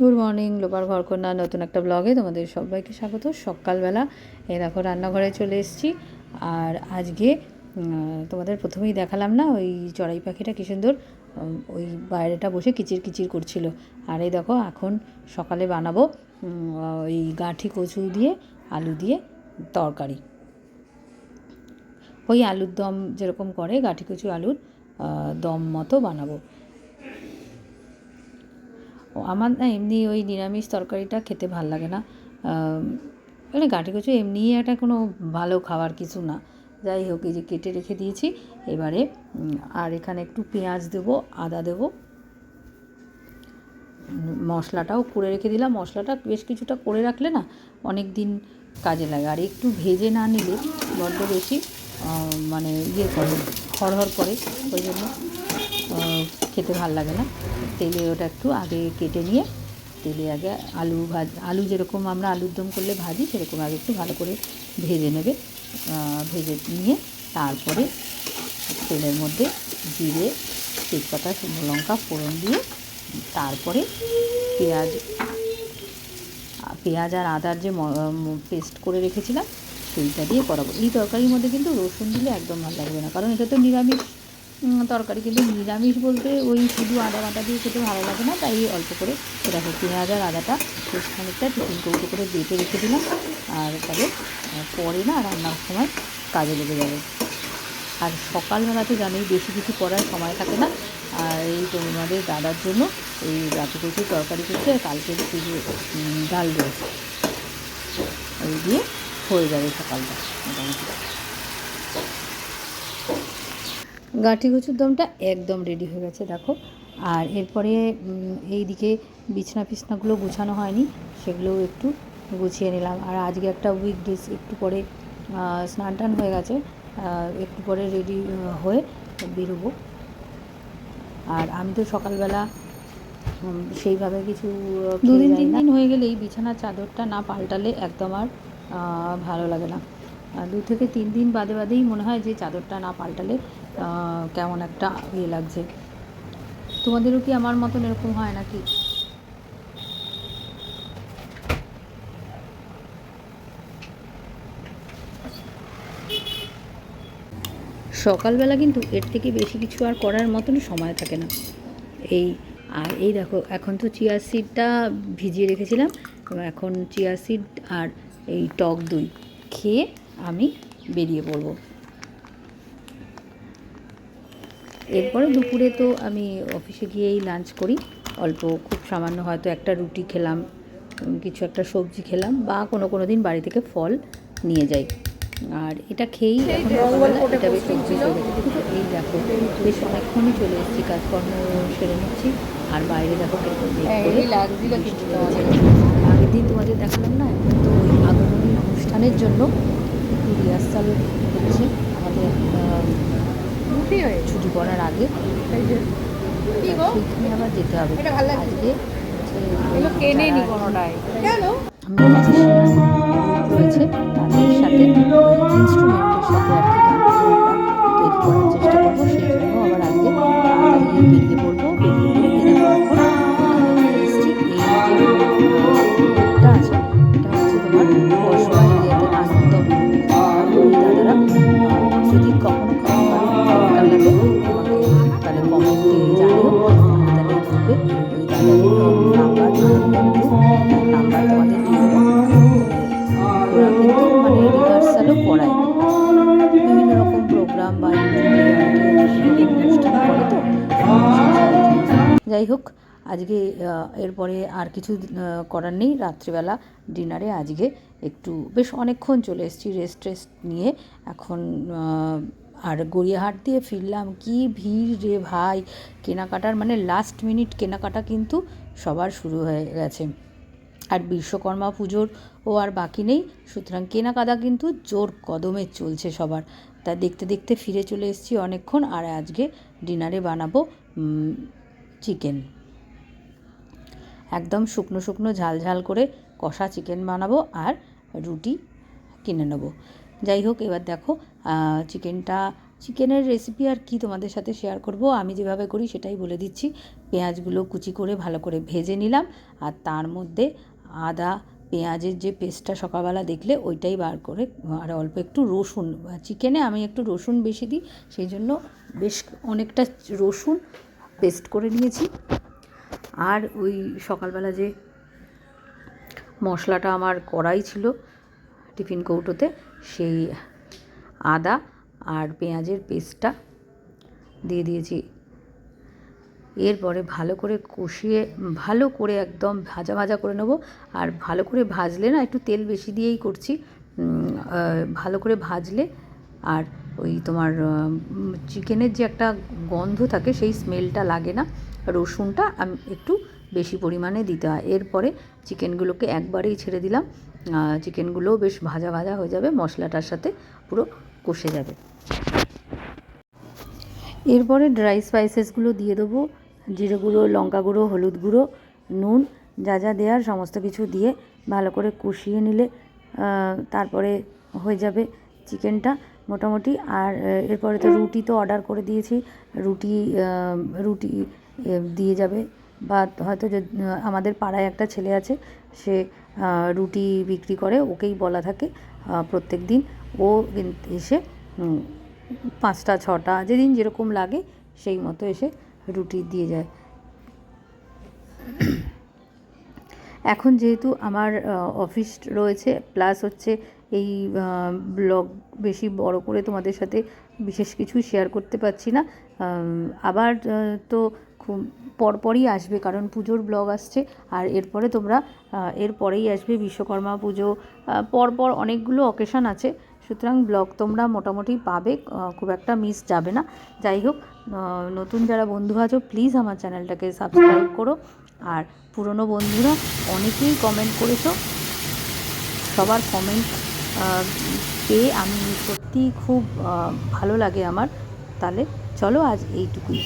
Good morning লোপার ঘরকন্যা নতুন একটা ব্লগে তোমাদের সবাইকে স্বাগত। সকালবেলা, এই দেখো, রান্নাঘরে চলে এসেছি। আর আজকে তোমাদের প্রথমেই দেখালাম না, ওই চড়াই পাখিটা কী সুন্দর ওই বাইরেটা বসে কিচির কিচির করছিল। আর এই দেখো, এখন সকালে বানাবো ওই গাঁঠি কচু দিয়ে, আলু দিয়ে তরকারি। ওই আলুর দম যেরকম করে, গাঁঠি কচু, আলুর দম মতো বানাবো। আমার না এমনি ওই নিরামিষ তরকারিটা খেতে ভালো লাগে না। মানে গাঁটি কচু এমনিই একটা কোনো ভালো খাবার কিছু না। যাই হোক, এই যে কেটে রেখে দিয়েছি। এবারে আর এখানে একটু পেঁয়াজ দেবো, আদা দেবো। মশলাটাও করে রেখে দিলাম। মশলাটা বেশ কিছুটা করে রাখলে না অনেক দিন কাজে লাগে। আর একটু ভেজে না নিলে বড্ড বেশি মানে ইয়ে করে, হড়হড় করে। ওই জন্য খেতে ভালো লাগে না। তেলে ওটা একটু আগে কেটে নিয়ে, তেলে আগে আলু ভাজ, আলু যেরকম আমরা আলুর দম করলে ভাজি, সেরকম আগে একটু ভালো করে ভেজে নেবে। ভেজে নিয়ে তারপরে তেলের মধ্যে জিরে, তেজপাতা, শুকনো লঙ্কা, ফোড়ন দিয়ে তারপরে পেঁয়াজ পেঁয়াজ আর আদার যে পেস্ট করে রেখেছিলাম, সেইটা দিয়ে করাবো। এই তরকারির মধ্যে কিন্তু রসুন দিলে একদম ভালো লাগবে না। কারণ এটা তো নিরামিষ। তরকারি কিন্তু নিরামিষ বলতে ওই শুধু আদা বাটা দিয়ে খেতে ভালো লাগে না, তাই অল্প করে দেখো পেঁয়াজ আর আদাটা বেশ খানিকটা টিফিন কৌটো করে বেটে রেখে দিলাম। আর তবে পরে না রান্নার সময় কাজে লেগে যাবে। আর সকালবেলা তো জানোই বেশি কিছু করার সময় থাকে না। আর এই তোমাদের দাদার জন্য এই রাতে কচুর তরকারি করছে কালকে শুধু ডাল রয়েছে। ওই দিয়ে হয়ে যাবে সকালটা মোটামুটি। গাঁঠি কচুর দমটা একদম রেডি হয়ে গেছে দেখো। আর এরপরে এইদিকে বিছনা ফিছনাগুলো গুছানো হয়নি সেগুলোও একটু গুছিয়ে নিলাম। আর আজকে একটা উইক উইকডেজ একটু পরে স্নান টান হয়ে গেছে একটু পরে রেডি হয়ে বেরোবো। আর আমি তো সকালবেলা সেইভাবে কিছু দুদিন, তিন দিন হয়ে গেলেই বিছানার চাদরটা না পাল্টালে একদম আর ভালো লাগে না। দু থেকে তিন দিন বাদে বাদেই মনে হয় যে চাদরটা না পাল্টালে কেমন একটা ইয়ে লাগছে। তোমাদেরও কি আমার মতন এরকম হয় নাকি? সকালবেলা কিন্তু এর থেকে বেশি কিছু আর করার মতন সময় থাকে না। এই, আর এই দেখো, এখন তো চিয়া সিডটা ভিজিয়ে রেখেছিলাম এখন চিয়া সিড আর এই টক দই খেয়ে আমি বেরিয়ে পড়ব। এরপরে দুপুরে তো আমি অফিসে গিয়েই লাঞ্চ করি। অল্প খুব সামান্য হয়তো একটা রুটি খেলাম কিছু একটা সবজি খেলাম বা কোনো কোনো দিন বাড়ি থেকে ফল নিয়ে যাই। আর এটা খেয়েই এখন এটা বেশ হয়ে গেছে দেখেছ এই দেখো বেশ অনেকক্ষণই চলে এসেছি কাজকর্ম সেরে নিচ্ছি। আর বাইরে দেখো। তোমাদের। আগের দিন তোমাদের দেখালাম না এখন তো ওই আগমনী অনুষ্ঠানের জন্য রিহার্সাল হচ্ছে আমাদের ছুটি হয়ে ছুটি পড়ার আগে। সেইখানে আবার যেতে হবে। কেনে আজকে হচ্ছে যাই হোক, আজকে এরপরে আর কিছু করার নেই। রাত্রিবেলা ডিনারে আজকে একটু, বেশ অনেকক্ষণ চলে এসেছি রেস্ট টেস্ট নিয়ে। এখন আর গড়িয়াহাট দিয়ে ফিরলাম। কি ভিড় রে ভাই! কেনাকাটার মানে লাস্ট মিনিট কেনাকাটা কিন্তু সবার শুরু হয়ে গেছে। আর বিশ্বকর্মা পুজোর ও আর বাকি নেই। সুতরাং কেনাকাটা কিন্তু জোর কদমে চলছে সবার। তা দেখতে দেখতে ফিরে চলে এসেছি অনেকক্ষণ। আর আজকে ডিনারে বানাবো চিকেন। একদম শুকনো শুকনো ঝাল ঝাল করে কষা চিকেন বানাবো আর রুটি কিনে নেব। যাই হোক, এবার দেখো চিকেনটা, চিকেনের রেসিপি আর কি তোমাদের সাথে শেয়ার করব, আমি যেভাবে করি সেটাই বলে দিচ্ছি। পেঁয়াজগুলো কুচি করে ভালো করে ভেজে নিলাম আর তার মধ্যে আদা পেঁয়াজের যে পেস্টটা সকালবেলা দেখলে ওইটাই বার করে, আর অল্প একটু রসুন। চিকেনে আমি একটু রসুন বেশি দিই, সেই জন্য বেশ অনেকটা রসুন পেস্ট করে নিয়েছি। আর ওই সকালবেলা যে মশলাটা আমার কড়াই ছিল টিফিন কৌটোতে, সেই আদা আর পেঁয়াজের পেস্টটা দিয়ে দিয়েছি। এরপরে ভালো করে কষিয়ে, ভালো করে একদম ভাজা ভাজা করে নেব। আর ভালো করে ভাজলে না, একটু তেল বেশি দিয়েই করছি। ভালো করে ভাজলে আর ওই তোমার চিকেনের যে একটা গন্ধ থাকে সেই স্মেলটা লাগে না। রসুনটা আমি, একটু বেশি পরিমাণে দিতে হয়। এরপরে চিকেনগুলোকে একবারেই ছেড়ে দিলাম। চিকেনগুলোও বেশ ভাজা ভাজা হয়ে যাবে, মশলাটার সাথে পুরো কষে যাবে। এরপরে ড্রাই স্পাইসেসগুলো দিয়ে দেবো। জিরে গুঁড়ো, লঙ্কা গুঁড়ো, হলুদ গুঁড়ো, নুন, যা যা দেওয়ার সমস্ত কিছু দিয়ে ভালো করে কষিয়ে নিলে তারপরে হয়ে যাবে চিকেনটা। মোটামুটি। আর এরপরে তো রুটি তো অর্ডার করে দিয়েছি। রুটি রুটি দিয়ে যাবে। বা হয়তো আমাদের পাড়ায় একটা ছেলে আছে, সে রুটি বিক্রি করে, ওকেই বলা থাকে প্রত্যেক দিন। ও এসে পাঁচটা, ছটা, যেদিন যেরকম লাগে, সেই মতো এসে রুটি দিয়ে যায়। এখন যেহেতু আমার অফিস রয়েছে, প্লাস হচ্ছে এই ব্লগ বেশি বড় করে তোমাদের সাথে বিশেষ কিছু শেয়ার করতে পারছি না। আবার তো খুব পরপরই আসবে কারণ পুজোর ব্লগ আসছে আর এরপরে তোমরা এরপরেই আসবে বিশ্বকর্মা পুজো। পরপর অনেকগুলো অকেশন আছে। সুতরাং ব্লগ তোমরা মোটামুটি পাবে খুব একটা মিস যাবে না। যাই হোক নতুন যারা বন্ধু আছো প্লিজ আমার চ্যানেলটাকে সাবস্ক্রাইব করো। আর পুরনো বন্ধুরা অনেকেই কমেন্ট করেছ। সবার কমেন্ট পেয়ে আমি সত্যিই খুব ভালো লাগে আমার তাহলে চলো আজ এইটুকুই।